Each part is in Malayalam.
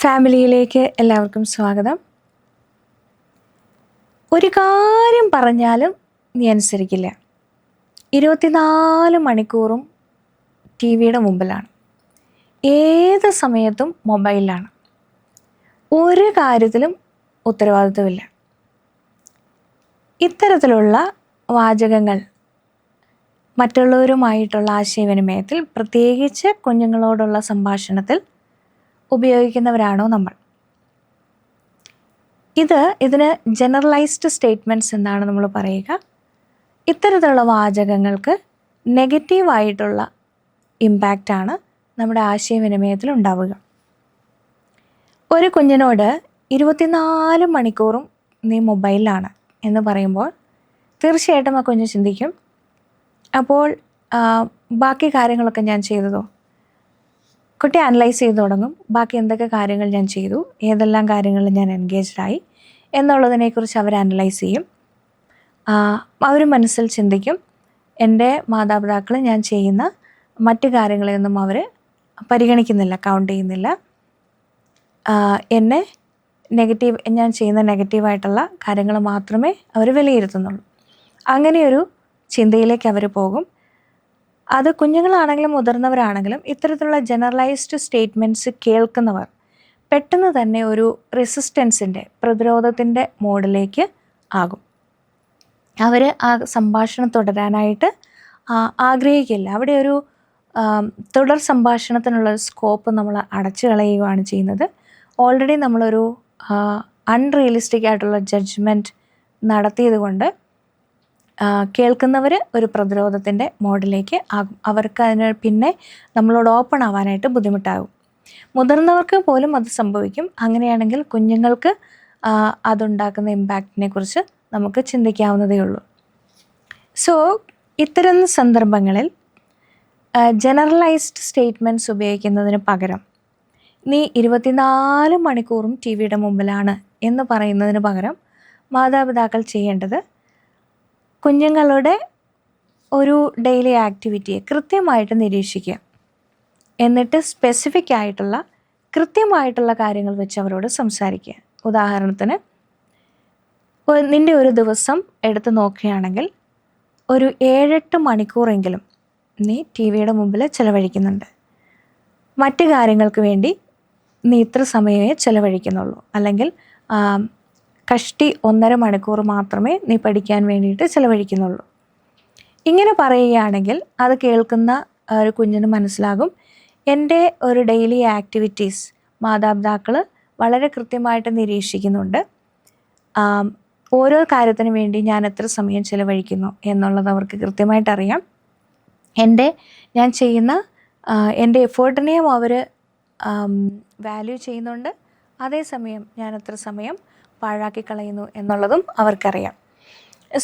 ഫാമിലിയിലേക്ക് എല്ലാവർക്കും സ്വാഗതം. ഒരു കാര്യം പറഞ്ഞാലും നീ അനുസരിക്കില്ല. ഇരുപത്തിനാല് മണിക്കൂറും ടി വിയുടെ മുമ്പിലാണ്. ഏത് സമയത്തും മൊബൈലിലാണ്. ഒരു കാര്യത്തിലും ഉത്തരവാദിത്വമില്ല. ഇത്തരത്തിലുള്ള വാചകങ്ങൾ മറ്റുള്ളവരുമായിട്ടുള്ള ആശയവിനിമയത്തിൽ പ്രത്യേകിച്ച് കുഞ്ഞുങ്ങളോടുള്ള സംഭാഷണത്തിൽ ഉപയോഗിക്കുന്നവരാണോ നമ്മൾ? ഇത് ഇതിന് ജനറലൈസ്ഡ് സ്റ്റേറ്റ്മെന്റ്സ് എന്നാണ് നമ്മൾ പറയുക. ഇത്തരത്തിലുള്ള വാചകങ്ങൾക്ക് നെഗറ്റീവായിട്ടുള്ള ഇമ്പാക്റ്റാണ് നമ്മുടെ ആശയവിനിമയത്തിൽ ഉണ്ടാവുക. ഒരു കുഞ്ഞിനോട് ഇരുപത്തിനാല് മണിക്കൂറും നീ മൊബൈലിലാണ് എന്ന് പറയുമ്പോൾ തീർച്ചയായിട്ടും ആ കുഞ്ഞ് ചിന്തിക്കും. അപ്പോൾ ബാക്കി കാര്യങ്ങളൊക്കെ ഞാൻ ചെയ്തതോ? കുട്ടി അനലൈസ് ചെയ്ത് തുടങ്ങും. ബാക്കി എന്തൊക്കെ കാര്യങ്ങൾ ഞാൻ ചെയ്തു ഏതെല്ലാം കാര്യങ്ങളിൽ ഞാൻ എൻഗേജായി എന്നുള്ളതിനെക്കുറിച്ച് അവർ അനലൈസ് ചെയ്യും. അവർ മനസ്സിൽ ചിന്തിക്കും എന്റെ മാതാപിതാക്കൾ ഞാൻ ചെയ്യുന്ന മറ്റു കാര്യങ്ങളെയൊന്നും അവർ പരിഗണിക്കുന്നില്ല കൗണ്ട് ചെയ്യുന്നില്ല. എന്നെ നെഗറ്റീവ് ഞാൻ ചെയ്യുന്ന നെഗറ്റീവായിട്ടുള്ള കാര്യങ്ങൾ മാത്രമേ അവർ വിലയിരുത്തുന്നുള്ളൂ. അങ്ങനെയൊരു ചിന്തയിലേക്ക് അവർ പോകും. അത് കുഞ്ഞുങ്ങളാണെങ്കിലും മുതിർന്നവരാണെങ്കിലും ഇത്തരത്തിലുള്ള ജനറലൈസ്ഡ് സ്റ്റേറ്റ്മെന്റ്സ് കേൾക്കുന്നവർ പെട്ടെന്ന് തന്നെ ഒരു റെസിസ്റ്റൻസിന്റെ പ്രതിരോധത്തിന്റെ മോഡിലേക്ക് ആകും. അവർ ആ സംഭാഷണം തുടരാനായിട്ട് ആഗ്രഹിക്കില്ല. അവിടെ ഒരു തുടർ സംഭാഷണത്തിനുള്ള സ്കോപ്പ് നമ്മൾ അടച്ചു കളയുകയാണ് ചെയ്യുന്നത്. ഓൾറെഡി നമ്മളൊരു അൺറിയലിസ്റ്റിക് ആയിട്ടുള്ള ജഡ്ജ്മെന്റ് നടത്തിയത് കൊണ്ട് കേൾക്കുന്നവർ ഒരു പ്രതിരോധത്തിന്റെ മോഡിലേക്ക് ആകും അവർക്ക് അതിന് പിന്നെ നമ്മളോട് ഓപ്പൺ ആവാനായിട്ട് ബുദ്ധിമുട്ടാകും. മുതിർന്നവർക്ക് പോലും അത് സംഭവിക്കും. അങ്ങനെയാണെങ്കിൽ കുഞ്ഞുങ്ങൾക്ക് അതുണ്ടാക്കുന്ന ഇമ്പാക്റ്റിനെ കുറിച്ച് നമുക്ക് ചിന്തിക്കാവുന്നതേ ഉള്ളൂ. സോ ഇത്തരം സന്ദർഭങ്ങളിൽ ജനറലൈസ്ഡ് സ്റ്റേറ്റ്മെന്റ്സ് ഉപയോഗിക്കുന്നതിന് പകരം നീ ഇരുപത്തിനാല് മണിക്കൂറും ടി വിയുടെ മുമ്പിലാണ് എന്ന് പറയുന്നതിന് പകരം മാതാപിതാക്കൾ ചെയ്യേണ്ടത് കുഞ്ഞുങ്ങളുടെ ഒരു ഡെയിലി ആക്ടിവിറ്റിയെ കൃത്യമായിട്ട് നിരീക്ഷിക്കുക. എന്നിട്ട് സ്പെസിഫിക് ആയിട്ടുള്ള കൃത്യമായിട്ടുള്ള കാര്യങ്ങൾ വെച്ച് അവരോട് സംസാരിക്കുക. ഉദാഹരണത്തിന് നിന്റെ ഒരു ദിവസം എടുത്തു നോക്കുകയാണെങ്കിൽ ഒരു ഏഴെട്ട് മണിക്കൂറെങ്കിലും നീ ടി വിയുടെ മുമ്പിൽ ചിലവഴിക്കുന്നുണ്ട്. മറ്റ് കാര്യങ്ങൾക്ക് വേണ്ടി നീ ഇത്ര സമയമേ ചിലവഴിക്കുന്നുള്ളൂ. അല്ലെങ്കിൽ കഷ്ടി ഒന്നര മണിക്കൂർ മാത്രമേ നീ പഠിക്കാൻ വേണ്ടിയിട്ട് ചിലവഴിക്കുന്നുള്ളൂ. ഇങ്ങനെ പറയുകയാണെങ്കിൽ അത് കേൾക്കുന്ന ഒരു കുഞ്ഞിന് മനസ്സിലാകും എന്റെ ഒരു ഡെയിലി ആക്ടിവിറ്റീസ് മാതാപിതാക്കൾ വളരെ കൃത്യമായിട്ട് നിരീക്ഷിക്കുന്നുണ്ട്. ഓരോ കാര്യത്തിനു വേണ്ടി ഞാൻ എത്ര സമയം ചിലവഴിക്കുന്നു എന്നുള്ളത് അവർക്ക് കൃത്യമായിട്ട് അറിയാം. എന്റെ ഞാൻ ചെയ്യുന്ന എന്റെ എഫേർട്ടിനെയും അവർ വാല്യൂ ചെയ്യുന്നുണ്ട്. അതേസമയം ഞാൻ എത്ര സമയം പാഴാക്കി കളയുന്നു എന്നുള്ളതും അവർക്കറിയാം.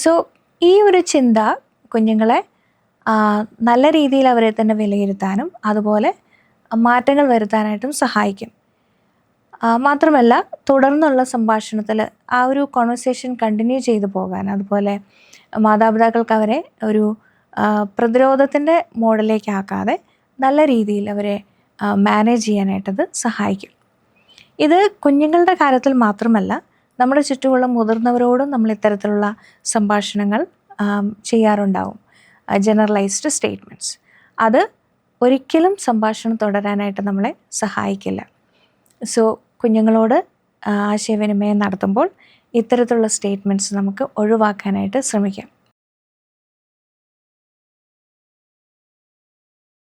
സോ ഈ ഒരു ചിന്ത കുഞ്ഞുങ്ങളെ നല്ല രീതിയിൽ അവരെ തന്നെ വിലയിരുത്താനും അതുപോലെ മാറ്റങ്ങൾ വരുത്താനായിട്ടും സഹായിക്കും. മാത്രമല്ല തുടർന്നുള്ള സംഭാഷണത്തിൽ ആ ഒരു കോൺവെർസേഷൻ കണ്ടിന്യൂ ചെയ്തു പോകാൻ അതുപോലെ മാതാപിതാക്കൾക്ക് അവരെ ഒരു പ്രതിരോധത്തിന്റെ മോഡലേക്കാക്കാതെ നല്ല രീതിയിൽ അവരെ മാനേജ് ചെയ്യാനായിട്ടത് സഹായിക്കും. ഇത് കുഞ്ഞുങ്ങളുടെ കാര്യത്തിൽ മാത്രമല്ല നമ്മുടെ ചുറ്റുമുള്ള മുതിർന്നവരോടും നമ്മൾ ഇത്തരത്തിലുള്ള സംഭാഷണങ്ങൾ ചെയ്യാറുണ്ടാവും. ജനറലൈസ്ഡ് സ്റ്റേറ്റ്മെന്റ്സ് അത് ഒരിക്കലും സംഭാഷണം തുടരാനായിട്ട് നമ്മളെ സഹായിക്കില്ല. സോ കുഞ്ഞുങ്ങളോട് ആശയവിനിമയം നടത്തുമ്പോൾ ഇത്തരത്തിലുള്ള സ്റ്റേറ്റ്മെന്റ്സ് നമുക്ക് ഒഴിവാക്കാനായിട്ട് ശ്രമിക്കാം.